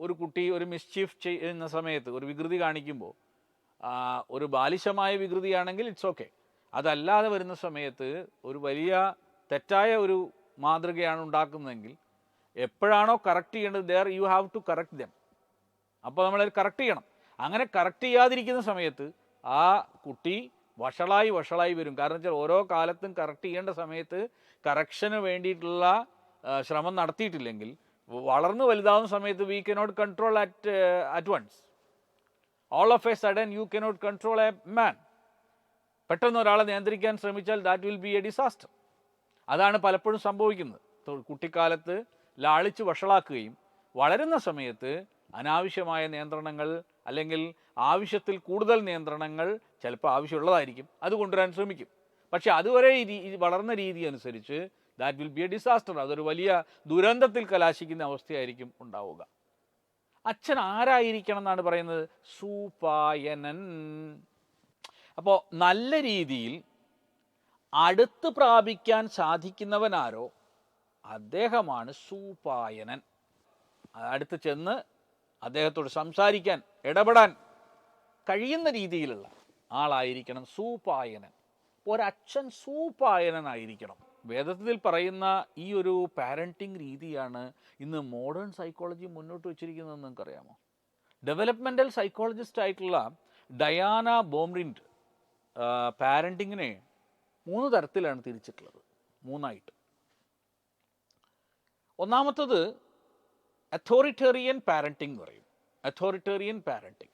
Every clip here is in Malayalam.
ഒരു കുട്ടി ഒരു മിസ്ചീഫ് ചെയ്യുന്ന സമയത്ത് ഒരു വികൃതി കാണിക്കുമ്പോൾ ഒരു ബാലിശമായ വികൃതിയാണെങ്കിൽ ഇറ്റ്സ് ഓക്കെ അതല്ലാതെ വരുന്ന സമയത്ത് ഒരു വലിയ തെറ്റായ ഒരു മാതൃകയാണ് ഉണ്ടാക്കുന്നതെങ്കിൽ എപ്പോഴാണോ കറക്റ്റ് ചെയ്യേണ്ടത് there you have to correct them അപ്പോൾ നമ്മൾ കറക്റ്റ് ചെയ്യണം. അങ്ങനെ കറക്റ്റ് ചെയ്യാതിരിക്കുന്ന സമയത്ത് ആ കുട്ടി വഷളായി വഷളായി വരും. കാരണം വെച്ചാൽ ഓരോ കാലത്തും കറക്റ്റ് ചെയ്യേണ്ട സമയത്ത് കറക്ഷന് വേണ്ടിയിട്ടുള്ള ശ്രമം നടത്തിയിട്ടില്ലെങ്കിൽ വളർന്നു വലുതാവുന്ന സമയത്ത് we cannot control at at once all of a sudden you cannot control a man പെട്ടെന്ന് ഒരാളെ നിയന്ത്രിക്കാൻ ശ്രമിച്ചാൽ that will be a disaster അതാണ് പലപ്പോഴും സംഭവിക്കുന്നത്. കുട്ടിക്കാലത്ത് ലാളിച്ച് വഷളാക്കുകയും വളരുന്ന സമയത്ത് അനാവശ്യമായ നിയന്ത്രണങ്ങൾ അല്ലെങ്കിൽ ആവശ്യത്തിൽ കൂടുതൽ നിയന്ത്രണങ്ങൾ ചിലപ്പോൾ ആവശ്യമുള്ളതായിരിക്കും. അത് കൊണ്ടുവരാൻ ശ്രമിക്കും. പക്ഷേ അതുവരെ ഈ വളർന്ന രീതി അനുസരിച്ച് that will be a disaster അതൊരു വലിയ ദുരന്തത്തിൽ കലാശിക്കുന്ന അവസ്ഥയായിരിക്കും ഉണ്ടാവുക. അച്ഛൻ ആരായിരിക്കണം എന്നാണ് പറയുന്നത്? സൂപായനൻ അപ്പോൾ നല്ല രീതിയിൽ അടുത്ത് പ്രാപിക്കാൻ സാധിക്കുന്നവനാരോ അദ്ദേഹമാണ് സൂപായനൻ അടുത്ത് ചെന്ന് അദ്ദേഹത്തോട് സംസാരിക്കാൻ ഇടപെടാൻ കഴിയുന്ന രീതിയിലുള്ള ആളായിരിക്കണം സൂപായനൻ ഒരച്ഛൻ സൂപായനനായിരിക്കണം വേദത്തിൽ പറയുന്ന ഈ ഒരു പാരന്റിങ് രീതിയാണ് ഇന്ന് മോഡേൺ സൈക്കോളജി മുന്നോട്ട് വെച്ചിരിക്കുന്നത് നിങ്ങൾക്കറിയാമോ? ഡെവലപ്മെന്റൽ സൈക്കോളജിസ്റ്റ് ആയിട്ടുള്ള ഡയാന ബോംറിൻഡ് പാരന്റിങ്ങിനെ മൂന്ന് തരത്തിലാണ് തിരിച്ചിട്ടുള്ളത്. മൂന്നായിട്ട്. ഒന്നാമത്തത് അതോറിറ്റേറിയൻ പാരന്റിംഗ് എന്ന് പറയും. അതോറിറ്റേറിയൻ പാരന്റിംഗ്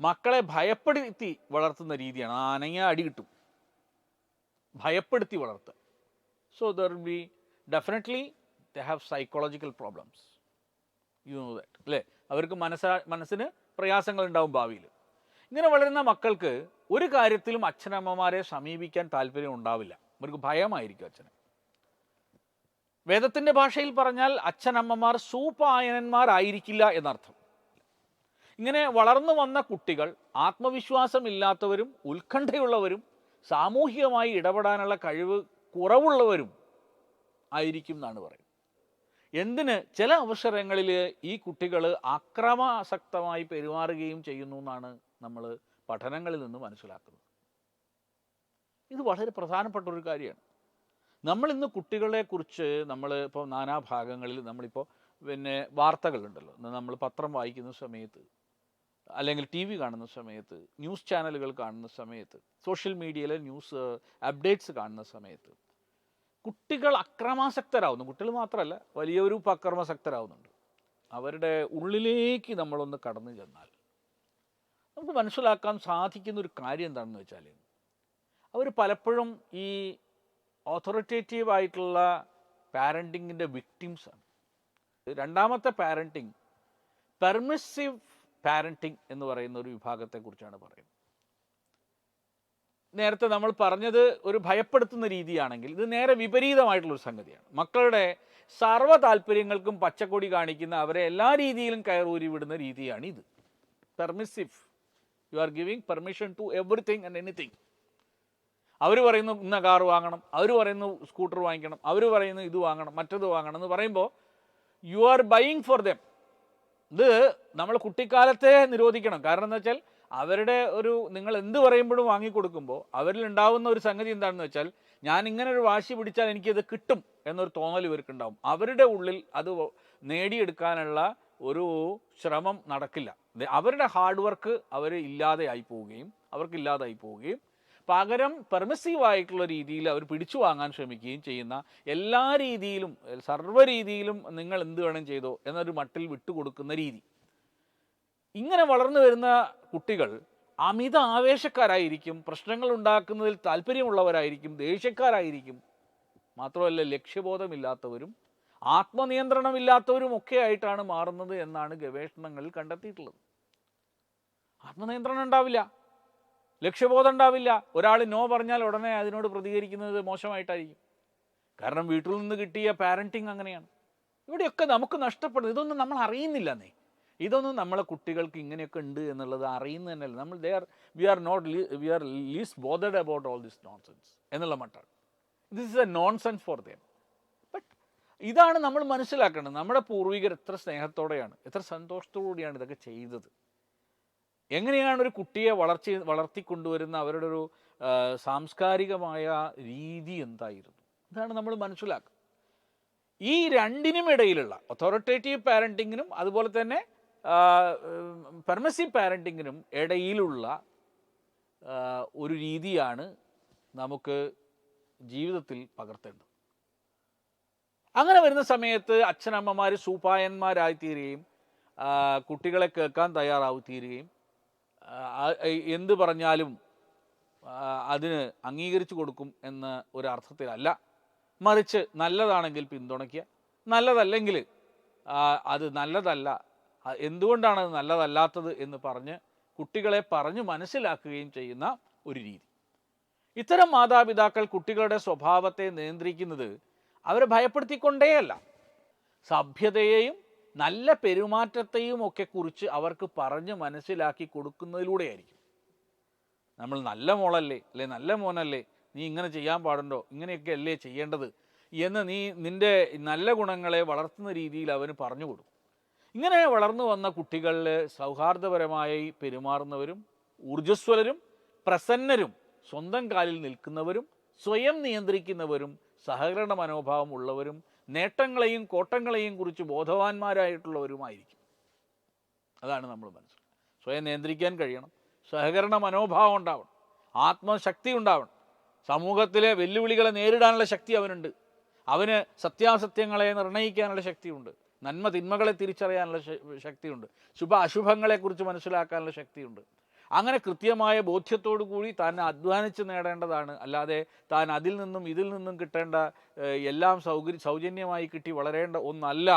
മക്കളെ ഭയപ്പെടുത്തി വളർത്തുന്ന രീതിയാണ്. ആനയെ അടി കിട്ടും. ഭയപ്പെടുത്തി വളർത്തുക. So there will be definitely they have psychological problems. You know that. അല്ലേ അവർക്ക് മനസ്സാ മനസ്സിന് പ്രയാസങ്ങൾ ഉണ്ടാവും ഭാവിയിൽ ഇങ്ങനെ വളരുന്ന മക്കൾക്ക് ഒരു കാര്യത്തിലും അച്ഛനമ്മമാരെ സമീപിക്കാൻ താല്പര്യം ഉണ്ടാവില്ല അവർക്ക് ഭയമായിരിക്കും അച്ഛന് വേദത്തിന്റെ ഭാഷയിൽ പറഞ്ഞാൽ അച്ഛനമ്മമാർ സൂപായനന്മാരായിരിക്കില്ല എന്നർത്ഥം ഇങ്ങനെ വളർന്നു വന്ന കുട്ടികൾ ആത്മവിശ്വാസമില്ലാത്തവരും ഉത്കണ്ഠയുള്ളവരും സാമൂഹികമായി ഇടപെടാനുള്ള കഴിവ് കുറവുള്ളവരും ആയിരിക്കും എന്നാണ് പറയുന്നത്. എന്തിന്? ചില അവസരങ്ങളിൽ ഈ കുട്ടികൾ അക്രമാസക്തമായി പെരുമാറുകയും ചെയ്യുന്നു എന്നാണ് നമ്മൾ പഠനങ്ങളിൽ നിന്ന് മനസ്സിലാക്കുന്നത്. ഇത് വളരെ പ്രധാനപ്പെട്ട ഒരു കാര്യമാണ്. നമ്മൾ ഇന്ന് കുട്ടികളെ കുറിച്ച് നമ്മൾ ഇപ്പോൾ നാനാഭാഗങ്ങളിൽ നമ്മളിപ്പോൾ പിന്നെ വാർത്തകളുണ്ടല്ലോ. നമ്മൾ പത്രം വായിക്കുന്ന സമയത്ത് അല്ലെങ്കിൽ ടി വി കാണുന്ന സമയത്ത് ന്യൂസ് ചാനലുകൾ കാണുന്ന സമയത്ത് സോഷ്യൽ മീഡിയയിലെ ന്യൂസ് അപ്ഡേറ്റ്സ് കാണുന്ന സമയത്ത് കുട്ടികൾ അക്രമാസക്തരാകുന്നു കുട്ടികൾ മാത്രമല്ല വലിയൊരു അക്രമാസക്തരാകുന്നുണ്ട് അവരുടെ ഉള്ളിലേക്ക് നമ്മളൊന്ന് കടന്നു ചെന്നാൽ നമുക്ക് മനസ്സിലാക്കാൻ സാധിക്കുന്ന ഒരു കാര്യം എന്താണെന്ന് വെച്ചാൽ അവർ പലപ്പോഴും ഈ ഓഥോറിറ്റേറ്റീവ് ആയിട്ടുള്ള പാരന്റിങ്ങിന്റെ വിക്ടിംസാണ് രണ്ടാമത്തെ പാരന്റിങ് പെർമിസീവ് പാരന്റിങ് എന്ന് പറയുന്ന ഒരു വിഭാഗത്തെക്കുറിച്ചാണ് പറയുന്നത്. നേരത്തെ നമ്മൾ പറഞ്ഞത് ഒരു ഭയപ്പെടുത്തുന്ന രീതിയാണെങ്കിൽ ഇത് നേരെ വിപരീതമായിട്ടുള്ളൊരു സംഗതിയാണ്. മക്കളുടെ സർവ താല്പര്യങ്ങൾക്കും പച്ചക്കൊടി കാണിക്കുന്ന അവരെ എല്ലാ രീതിയിലും കയറൂരി വിടുന്ന രീതിയാണ് ഇത് permissive you are giving permission to everything and anything അവർ പറയുന്നു ഇന്ന കാർ വാങ്ങണം. അവർ പറയുന്നു സ്കൂട്ടർ വാങ്ങിക്കണം. അവർ പറയുന്നു ഇത് വാങ്ങണം. മറ്റത് വാങ്ങണം എന്ന് പറയുമ്പോൾ you are buying for them ഇത് നമ്മൾ കുട്ടിക്കാലത്തെ നിരോധിക്കണം. കാരണം എന്താ വെച്ചാൽ അവരുടെ ഒരു നിങ്ങൾ എന്ത് പറയുമ്പോഴും വാങ്ങിക്കൊടുക്കുമ്പോൾ അവരിൽ ഉണ്ടാവുന്ന ഒരു സംഗതി എന്താണെന്ന് വെച്ചാൽ ഞാൻ ഇങ്ങനെ ഒരു വാശി പിടിച്ചാൽ എനിക്കത് കിട്ടും എന്നൊരു തോന്നൽ ഇവർക്കുണ്ടാവും. അവരുടെ ഉള്ളിൽ അത് നേടിയെടുക്കാനുള്ള ഒരു ശ്രമം നടക്കില്ല. അവരുടെ ഹാർഡ് വർക്ക് അവർ ഇല്ലാതെയായി പോവുകയും അവർക്ക് ഇല്ലാതായി പോവുകയും പകരം പെർമിസീവ് ആയിട്ടുള്ള രീതിയിൽ അവർ പിടിച്ചു വാങ്ങാൻ ശ്രമിക്കുകയും ചെയ്യുന്ന എല്ലാ രീതിയിലും സർവ രീതിയിലും നിങ്ങൾ എന്ത് വേണം ചെയ്തോ എന്നൊരു മട്ടിൽ വിട്ടുകൊടുക്കുന്ന രീതി. ഇങ്ങനെ വളർന്നു വരുന്ന കുട്ടികൾ അമിത ആവേശക്കാരായിരിക്കും പ്രശ്നങ്ങൾ ഉണ്ടാക്കുന്നതിൽ താല്പര്യമുള്ളവരായിരിക്കും ദേഷ്യക്കാരായിരിക്കും. മാത്രമല്ല ലക്ഷ്യബോധമില്ലാത്തവരും ആത്മനിയന്ത്രണമില്ലാത്തവരും ഒക്കെ ആയിട്ടാണ് മാറുന്നത് എന്നാണ് ഗവേഷണങ്ങളിൽ കണ്ടെത്തിയിട്ടുള്ളത്. ആത്മനിയന്ത്രണം ഉണ്ടാവില്ല. ലക്ഷ്യബോധം ഉണ്ടാവില്ല. ഒരാൾ നോ പറഞ്ഞാൽ ഉടനെ അതിനോട് പ്രതികരിക്കുന്നത് മോശമായിട്ടായിരിക്കും. കാരണം വീട്ടിൽ നിന്ന് കിട്ടിയ പാരന്റിങ് അങ്ങനെയാണ്. ഇവിടെയൊക്കെ നമുക്ക് നഷ്ടപ്പെടുന്നത് ഇതൊന്നും നമ്മൾ അറിയുന്നില്ലെന്നേ ഇതൊന്നും നമ്മളെ കുട്ടികൾക്ക് ഇങ്ങനെയൊക്കെ ഉണ്ട് എന്നുള്ളത് അറിയുന്നത് നമ്മൾ they are we are not we are least bothered about all this nonsense എന്നുള്ള മട്ടാണ്. This is a nonsense for them but ഇതാണ് നമ്മൾ മനസ്സിലാക്കേണ്ടത്. നമ്മുടെ പൂർവികർ എത്ര സ്നേഹത്തോടെയാണ് എത്ര സന്തോഷത്തോടുകൂടിയാണ് ഇതൊക്കെ ചെയ്തത്. എങ്ങനെയാണ് ഒരു കുട്ടിയെ വളർച്ച വളർത്തിക്കൊണ്ടുവരുന്ന അവരുടെ ഒരു സാംസ്കാരികമായ രീതി എന്തായിരുന്നു? ഇതാണ് നമ്മൾ മനസ്സിലാക്കുക ഈ രണ്ടിനും ഇടയിലുള്ള ഒത്തോറിറ്റേറ്റീവ് പാരന്റിങ്ങിനും അതുപോലെ തന്നെ പെർമസീവ് പാരന്റിങ്ങിനും ഇടയിലുള്ള ഒരു രീതിയാണ് നമുക്ക് ജീവിതത്തിൽ പകർത്തേണ്ടത്. അങ്ങനെ വരുന്ന സമയത്ത് അച്ഛനമ്മമാർ സൂപ്പായന്മാരായിത്തീരുകയും കുട്ടികളെ കേൾക്കാൻ തയ്യാറാവുത്തീരുകയും എന്ത് പറഞ്ഞാലും അതിന് അംഗീകരിച്ചു കൊടുക്കും എന്ന ഒരു അർത്ഥത്തിലല്ല മറിച്ച് നല്ലതാണെങ്കിൽ പിന്തുണയ്ക്കുക. നല്ലതല്ലെങ്കിൽ അത് നല്ലതല്ല എന്തുകൊണ്ടാണ് അത് നല്ലതല്ലാത്തത് എന്ന് പറഞ്ഞ് കുട്ടികളെ പറഞ്ഞു മനസ്സിലാക്കുകയും ചെയ്യുന്ന ഒരു രീതി. ഇത്തരം മാതാപിതാക്കൾ കുട്ടികളുടെ സ്വഭാവത്തെ നിയന്ത്രിക്കുന്നത് അവരെ ഭയപ്പെടുത്തിക്കൊണ്ടേയല്ല. സഭ്യതയെയും നല്ല പെരുമാറ്റത്തെയും ഒക്കെ കുറിച്ച് അവർക്ക് പറഞ്ഞ് മനസ്സിലാക്കി കൊടുക്കുന്നതിലൂടെയായിരിക്കും. നമ്മൾ നല്ല മോളല്ലേ അല്ലെ നല്ല മോനല്ലേ നീ ഇങ്ങനെ ചെയ്യാൻ പാടുണ്ടോ ഇങ്ങനെയൊക്കെ അല്ലേ ചെയ്യേണ്ടത് എന്ന് നീ നിന്റെ നല്ല ഗുണങ്ങളെ വളർത്തുന്ന രീതിയിൽ അവന് പറഞ്ഞു കൊടുക്കും. ഇങ്ങനെ വളർന്നു വന്ന കുട്ടികളിൽ സൗഹാർദ്ദപരമായി പെരുമാറുന്നവരും ഊർജസ്വലരും പ്രസന്നരും സ്വന്തം കാലിൽ നിൽക്കുന്നവരും സ്വയം നിയന്ത്രിക്കുന്നവരും സഹകരണ മനോഭാവം ഉള്ളവരും നേട്ടങ്ങളെയും കോട്ടങ്ങളെയും കുറിച്ച് ബോധവാന്മാരായിട്ടുള്ളവരുമായിരിക്കും. അതാണ് നമ്മൾ മനസ്സിലാക്കുക സ്വയം നിയന്ത്രിക്കാൻ കഴിയണം. സഹകരണ മനോഭാവം ഉണ്ടാവണം. ആത്മശക്തി ഉണ്ടാവണം. സമൂഹത്തിലെ വെല്ലുവിളികളെ നേരിടാനുള്ള ശക്തി അവനുണ്ട്. അവന് സത്യാസത്യങ്ങളെ നിർണയിക്കാനുള്ള ശക്തിയുണ്ട്. നന്മ തിന്മകളെ തിരിച്ചറിയാനുള്ള ശക്തിയുണ്ട്. ശുഭ അശുഭങ്ങളെക്കുറിച്ച് മനസ്സിലാക്കാനുള്ള ശക്തിയുണ്ട്. അങ്ങനെ കൃത്യമായ ബോധ്യത്തോടു കൂടി താൻ അധ്വാനിച്ച് നേടേണ്ടതാണ്. അല്ലാതെ താൻ അതിൽ നിന്നും ഇതിൽ നിന്നും കിട്ടേണ്ട എല്ലാം സൗകര്യ സൗജന്യമായി കിട്ടി വളരേണ്ട ഒന്നല്ല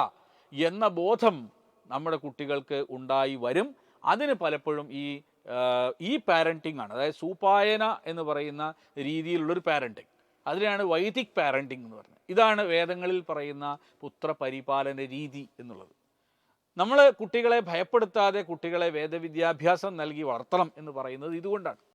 എന്ന ബോധം നമ്മുടെ കുട്ടികൾക്ക് ഉണ്ടായി വരും. അതിന് പലപ്പോഴും ഈ ഈ പാരന്റിംഗ് ആണ്. അതായത് സൂപ്പായന എന്ന് പറയുന്ന രീതിയിലുള്ളൊരു പാരന്റിങ് അതിനെയാണ് വൈദിക് പാരന്റിംഗ് എന്ന് പറയുന്നത് ഇതാണ് വേദങ്ങളിൽ പറയുന്ന പുത്രപരിപാലന രീതി എന്നുള്ളത്. നമ്മൾ കുട്ടികളെ ഭയപ്പെടുത്താതെ കുട്ടികളെ വേദവിദ്യാഭ്യാസം നൽകി വളർത്തണം എന്ന് പറയുന്നത് ഇതുകൊണ്ടാണ്.